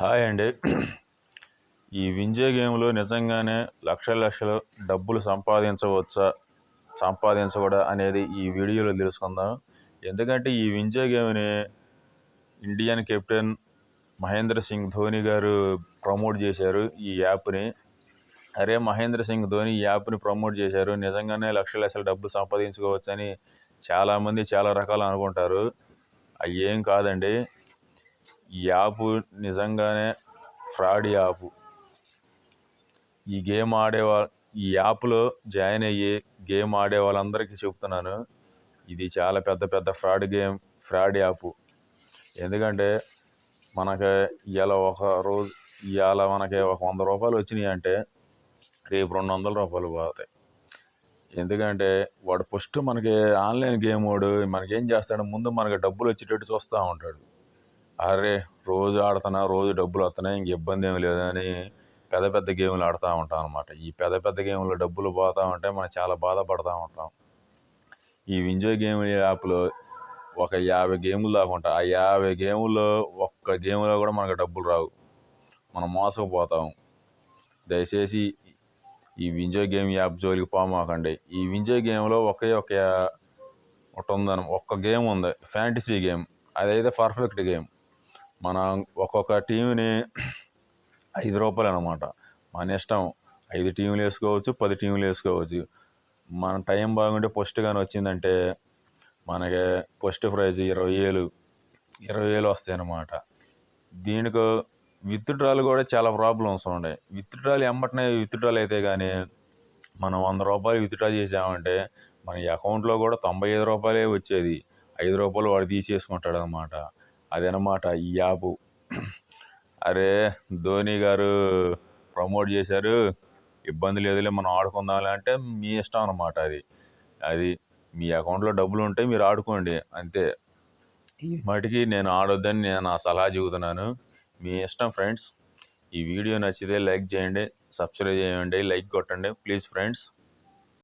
Hi అండి. ఈ వింజే గేమ్లో నిజంగానే లక్షల లక్షలు డబ్బులు సంపాదించవచ్చా సంపాదించకూడదా అనేది ఈ వీడియోలో తెలుసుకుందాం. ఎందుకంటే ఈ వింజే గేమ్ని ఇండియన్ కెప్టెన్ మహేంద్ర సింగ్ ధోని గారు ప్రమోట్ చేశారు ఈ యాప్ని. అరే మహేంద్ర సింగ్ ధోని ఈ యాప్ని ప్రమోట్ చేశారు. నిజంగానే లక్షల లక్షల డబ్బులు సంపాదించుకోవచ్చని చాలామంది చాలా రకాలు అనుకుంటారు. అవి ఏం కాదండి. ఈ యాప్ నిజంగానే ఫ్రాడ్ యాప్. ఈ గేమ్ ఆడే వా ఈ యాప్లో జాయిన్ అయ్యి గేమ్ ఆడే వాళ్ళందరికీ చెప్తున్నాను. ఇది చాలా పెద్ద పెద్ద ఫ్రాడ్ గేమ్ ఫ్రాడ్ యాప్. ఎందుకంటే మనకి ఇవాళ ఒక రోజు ఇవాళ మనకి ఒక వంద రూపాయలు వచ్చినాయి అంటే రేపు రెండు వందల రూపాయలు పోతాయి. ఎందుకంటే వాడు ఫస్ట్ మనకి ఆన్లైన్ గేమ్ వాడు మనకేం చేస్తాడు ముందు మనకి డబ్బులు వచ్చేటట్టు చూస్తూ ఉంటాడు. అరే రోజు ఆడుతున్నా రోజు డబ్బులు వస్తున్నాయి ఇంక ఇబ్బంది ఏమి లేదని పెద్ద పెద్ద గేమ్లు ఆడుతూ ఉంటాం అనమాట ఈ పెద్ద పెద్ద గేమ్లో డబ్బులు పోతూ ఉంటే మనం చాలా బాధపడుతూ ఉంటాం. ఈ వింజోయ్ గేమ్ యాప్లో ఒక యాభై గేములు దాకా ఉంటాయి. ఆ యాభై గేముల్లో ఒక్క గేమ్లో కూడా మనకు డబ్బులు రావు. మనం మోసకపోతాం దయచేసి ఈ వింజోయ్ గేమ్ యాప్ జోలికి పోమాకండి. ఈ వింజోయ్ గేమ్లో ఒకే ఒక ఒకటి ఉందని ఒక్క గేమ్ ఉంది. Fantasy game. అదైతే పర్ఫెక్ట్ గేమ్. మనం ఒక్కొక్క టీంని ఐదు రూపాయలు అనమాట మన ఇష్టం ఐదు టీంలు వేసుకోవచ్చు పది టీంలు వేసుకోవచ్చు. మన టైం బాగుంటే ఫస్ట్ కానీ వచ్చిందంటే మనకి ఫస్ట్ ప్రైజ్ ఇరవై వేలు ఇరవై వేలు వస్తాయి అన్నమాట దీనికి విత్డ్రాలు కూడా చాలా ప్రాబ్లమ్స్ ఉన్నాయి. విత్డ్రాలు ఎమ్మటనే విత్డ్రాలు అయితే కానీ మనం వంద రూపాయలు విత్డ్రా చేసామంటే మన అకౌంట్లో కూడా తొంభై ఐదు రూపాయలే వచ్చేది. ఐదు రూపాయలు వాడు తీసేసుకుంటాడు అనమాట అదనమాట ఈ యాప్. అరే ధోని గారు ప్రమోట్ చేశారు. ఇబ్బంది లేదులే మనం ఆడుకుందాంలే అంటే మీ ఇష్టం అనమాట అది. అది మీ అకౌంట్లో డబ్బులు ఉంటే మీరు ఆడుకోండి అంతే. ఈ మటుకి నేను ఆడొద్దని నేను నా సలహా చెబుతున్నాను. మీ ఇష్టం ఫ్రెండ్స్. ఈ వీడియో నచ్చితే లైక్ చేయండి సబ్స్క్రైబ్ చేయండి లైక్ కొట్టండి. Please friends.